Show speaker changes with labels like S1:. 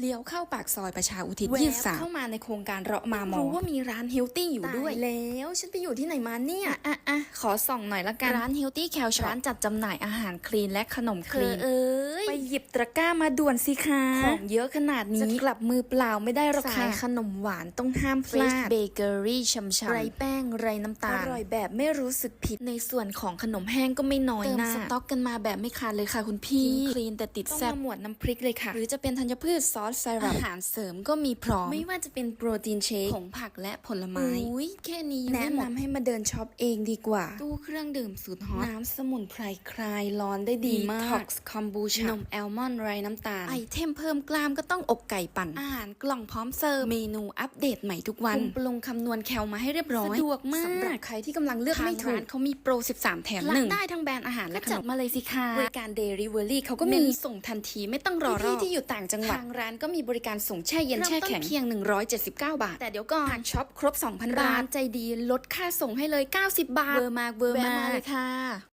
S1: เลี้ยวเข้าปากซอยประชาอุทิศ
S2: แวบ
S1: ยี่สิบสามเข้ามาในโครงการเราะมามอ
S2: รู้
S1: รู้ว่ามีร้านเฮลตี้อยู่ด้วย
S2: ตายแล้วฉันไปอยู่ที่ไหนมาเนี่ย
S1: อะอะขอส่องหน่อยละกัน ร้านเฮลตี้แคลช็อปร้านจัดจำหน่ายอาหารคลีนและขนมค
S2: เธ
S1: ลี
S2: อนเอ้ย
S1: ไปหยิบตะกร้ามาด่วนสิคะของเยอะขนาดนี้ จะกลับมือเปล่าไม่ได้หรอกค่ะ
S2: สายขนมหวานต้องห้ามพ
S1: เฟร
S2: ลา
S1: ช
S2: ด
S1: เบเกอรี่ช่ำๆ
S2: ไรแป้งไรน้ำตา
S1: อ
S2: ล
S1: ร่อยแบบไม่รู้สึกผิด ในส่วนของขนมแห้งก็ไม่น้อย
S2: เติม
S1: นะ
S2: ส
S1: ส
S2: ต๊
S1: ต็
S2: อ
S1: อกกกันมาแบบไม่ขาดเลยค่ะคุณพี่
S2: กิน
S1: คลีนแต่ติด
S2: ต้อง
S1: แซ่บ
S2: มาหมวดน้ำพริกเลยค่ะ
S1: หรือจะเป็นธัญพืชซอสไซรัปอาหารเสริมก็มีพร้อม
S2: ไม่ว่าจะเป็นโปรตีนเชค
S1: ผงผักและผลไม้
S2: อุ้ยแค่นี้
S1: แนะนำให้มาเดินช็อปเองดีกว่า
S2: ตู้เครื่องดื่มสุดฮอต
S1: น้ำสมุนไพรคลายร้อนได้ดีมาก
S2: Detox
S1: คอมบูชานมแอลมอนด์ไรน้ำตาล ไอเทมเพิ่มกล้ามก็ต้องอกไก่ปั่น อาหารกล่องพร้อมเสิร์ฟเมนูอัปเดตใหม่ทุกวัน
S2: คุม
S1: ปรุงคำนวณแคลมาให้เรียบร้อย
S2: สะดวกมาก
S1: สำหรับใครที่กำลังเลือก
S2: ทาง
S1: ไม่ถูก
S2: ร้าน
S1: เขามีโปร 13 แถม
S2: รับ
S1: หนึ่ง
S2: ได้
S1: ได้ทั้งแบรนด์อาหารและ
S2: ก็
S1: ข
S2: จั
S1: น
S2: ด
S1: ม
S2: มาเลยสิคะ
S1: บริการเดลิเวอรี่เขาก็มีส่งทันทีไม่ต้องรอรอที่อยู่ต่างจังหวัดทางร้านก็มีบริการส่งแช่เย็น
S2: เริ่ม
S1: แช่
S2: ต้น
S1: แข็งเพียง 179 บาท แต่เดี๋ยวก่อนหากช็อปครบ 2,000 บา
S2: ร้า
S1: ท
S2: น
S1: ใจดีลดค่าส่งให้เลย 90 บาท
S2: เวอร์มากเวอร์
S1: แวะ
S2: มาก
S1: เลยค่ะ